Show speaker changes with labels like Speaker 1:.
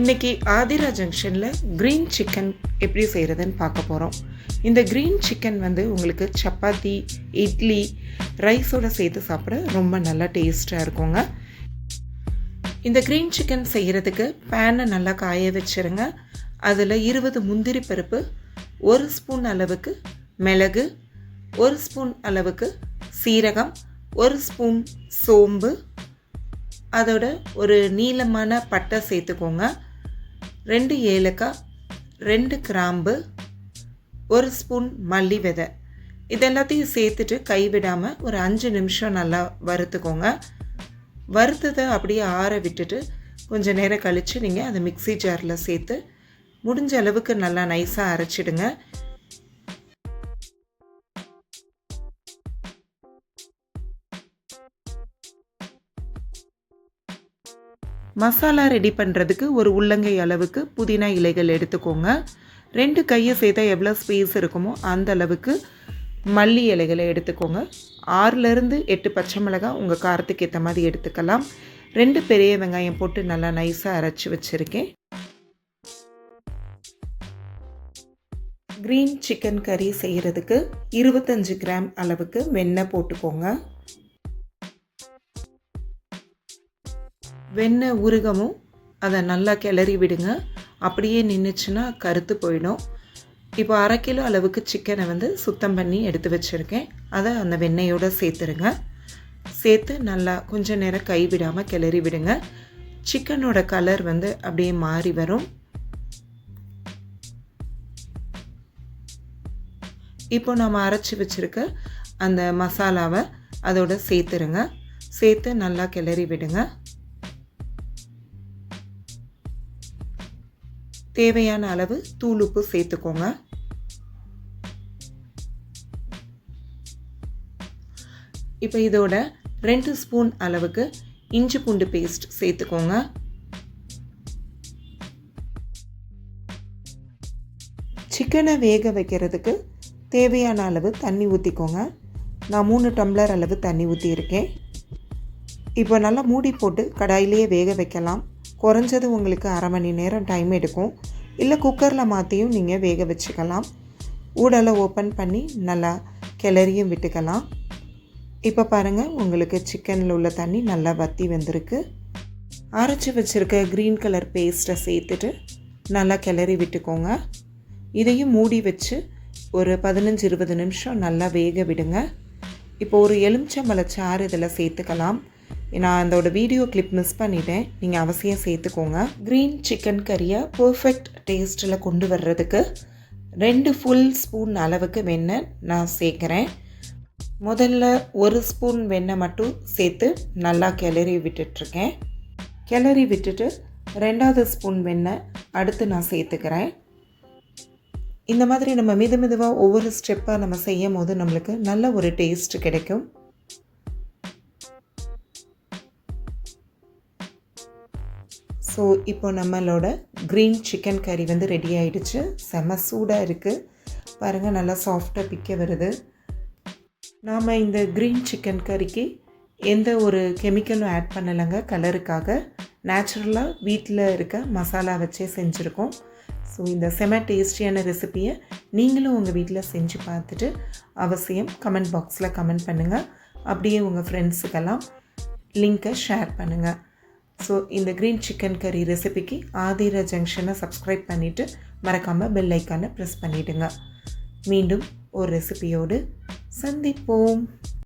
Speaker 1: இன்றைக்கி ஆதிரா ஜங்ஷனில் green chicken எப்படி செய்கிறதுன்னு பார்க்க போகிறோம் இந்த க்ரீன் சிக்கன் வந்து உங்களுக்கு சப்பாத்தி இட்லி ரைஸோடு சேர்த்து சாப்பிட ரொம்ப நல்லா டேஸ்ட்டாக இருக்குங்க. இந்த க்ரீன் சிக்கன் செய்கிறதுக்கு பேனை நல்லா காய வச்சுருங்க. அதில் இருபது முந்திரி பருப்பு ஒரு ஸ்பூன் அளவுக்கு மிளகு ஒரு ஸ்பூன் அளவுக்கு சீரகம் ஒரு ஸ்பூன் சோம்பு அதோட ஒரு நீளமான பட்டை சேர்த்துக்கோங்க. ரெண்டு ஏலக்காய் ரெண்டு கிராம்பு ஒரு ஸ்பூன் மல்லி விதை. இது எல்லாத்தையும் சேர்த்துட்டு கைவிடாமல் ஒரு அஞ்சு நிமிஷம் நல்லா வறுத்துக்கோங்க. வறுத்ததை அப்படியே ஆற விட்டுட்டு கொஞ்சம் நேரம் கழித்து நீங்கள் அதை மிக்ஸி ஜாரில் சேர்த்து முடிஞ்ச அளவுக்கு நல்லா நைஸாக அரைச்சிடுங்க. மசாலா ரெடி பண்ணுறதுக்கு ஒரு உள்ளங்கை அளவுக்கு புதினா இலைகள் எடுத்துக்கோங்க. ரெண்டு கையை சேர்த்தா எவ்வளோ ஸ்பேஸ் இருக்குமோ அந்த அளவுக்கு மல்லி இலைகளை எடுத்துக்கோங்க. ஆறுலேருந்து எட்டு பச்சை மிளகாய் உங்கள் காரத்துக்கு ஏற்ற மாதிரி எடுத்துக்கலாம். ரெண்டு பெரிய வெங்காயம் போட்டு நல்லா நைஸாக அரைச்சி வச்சுருக்கேன். க்ரீன் சிக்கன் கறி செய்கிறதுக்கு இருபத்தஞ்சி கிராம் அளவுக்கு வெண்ணெய் போட்டுக்கோங்க. வெண்ணெய் உருகமும் அதை நல்லா கிளறி விடுங்க. அப்படியே நின்றுச்சுன்னா கருத்து போயிடும். இப்போ அரை கிலோ அளவுக்கு சிக்கனை வந்து சுத்தம் பண்ணி எடுத்து வச்சுருக்கேன். அதை அந்த வெண்ணெயோடு சேர்த்துருங்க. சேர்த்து நல்லா கொஞ்ச நேரம் கைவிடாமல் கிளறி விடுங்க. சிக்கனோட கலர் வந்து அப்படியே மாறி வரும். இப்போ நம்ம அரைச்சி வச்சுருக்க அந்த மசாலாவை அதோட சேர்த்துருங்க. சேர்த்து நல்லா கிளறி விடுங்க. தேவையான அளவு தூள் உப்பு சேர்த்துக்கோங்க. இப்போ இதோட ரெண்டு ஸ்பூன் அளவுக்கு இஞ்சி பூண்டு பேஸ்ட் சேர்த்துக்கோங்க. சிக்கனை வேக வைக்கிறதுக்கு தேவையான அளவு தண்ணி ஊற்றிக்கோங்க நான் மூணு டம்ளர் அளவு தண்ணி ஊற்றியிருக்கேன் இப்போ நல்லா மூடி போட்டு கடாயிலேயே வேக வைக்கலாம். குறைஞ்சது உங்களுக்கு அரை மணி நேரம் டைம் எடுக்கும். இல்லை குக்கரில் மாற்றியும் நீங்கள் வேக வச்சுக்கலாம். ஊடலை ஓப்பன் பண்ணி நல்லா கிளறியும் விட்டுக்கலாம். இப்போ பாருங்கள் உங்களுக்கு சிக்கனில் உள்ள தண்ணி நல்லா வற்றி வந்திருக்கு. அரைச்சி வச்சுருக்க க்ரீன் கலர் பேஸ்ட்டை சேர்த்துட்டு நல்லா கிளறி விட்டுக்கோங்க. இதையும் மூடி வச்சு ஒரு பதினஞ்சு இருபது நிமிஷம் நல்லா வேக விடுங்க. இப்போ ஒரு எலுமிச்சம்பழச்சாறு இதில் சேர்த்துக்கலாம். நான் அதோட வீடியோ கிளிப் மிஸ் பண்ணிட்டேன். நீங்கள் அவசியம் சேர்த்துக்கோங்க. க்ரீன் சிக்கன் கறியை பர்ஃபெக்ட் டேஸ்ட்டில் கொண்டு வர்றதுக்கு ரெண்டு ஃபுல் ஸ்பூன் அளவுக்கு வெண்ணெய் நான் சேர்க்குறேன். முதல்ல ஒரு ஸ்பூன் வெண்ணெய் மட்டும் சேர்த்து நல்லா கிளறி விட்டுட்ருக்கேன். கிளறி விட்டுட்டு ரெண்டாவது ஸ்பூன் வெண்ணெய் அடுத்து நான் சேர்த்துக்கிறேன். இந்த மாதிரி நம்ம மிது மிதுவாக ஒவ்வொரு ஸ்டெப்பாக நம்ம செய்யும் போது நம்மளுக்கு நல்ல ஒரு டேஸ்ட் கிடைக்கும். ஸோ இப்போ நம்மளோட க்ரீன் சிக்கன் கறி வந்து ரெடி ஆகிடுச்சு செம சூடாக இருக்குது பாருங்கள் நல்லா சாஃப்டாக பிக்க வருது. நாம் இந்த க்ரீன் சிக்கன் கறிக்கு எந்த ஒரு கெமிக்கலும் ஆட் பண்ணலைங்க. கலருக்காக நேச்சுரலாக வீட்டில் இருக்க மசாலா வச்சே செஞ்சுருக்கோம். ஸோ இந்த செம டேஸ்டியான ரெசிப்பியை நீங்களும் உங்கள் வீட்டில் செஞ்சு பார்த்துட்டு அவசியம் கமெண்ட் பாக்ஸில் கமெண்ட் பண்ணுங்கள் அப்படியே உங்கள் ஃப்ரெண்ட்ஸுக்கெல்லாம் லிங்க்கை ஷேர் பண்ணுங்கள் ஸோ இந்த க்ரீன் சிக்கன் கறி ரெசிபிக்கு ஆதிரா ஜங்ஷனை சப்ஸ்கிரைப் பண்ணிவிட்டு மறக்காமல் பெல் ஐக்கானை ப்ரெஸ் பண்ணிவிடுங்க மீண்டும் ஒரு ரெசிபியோடு சந்திப்போம்.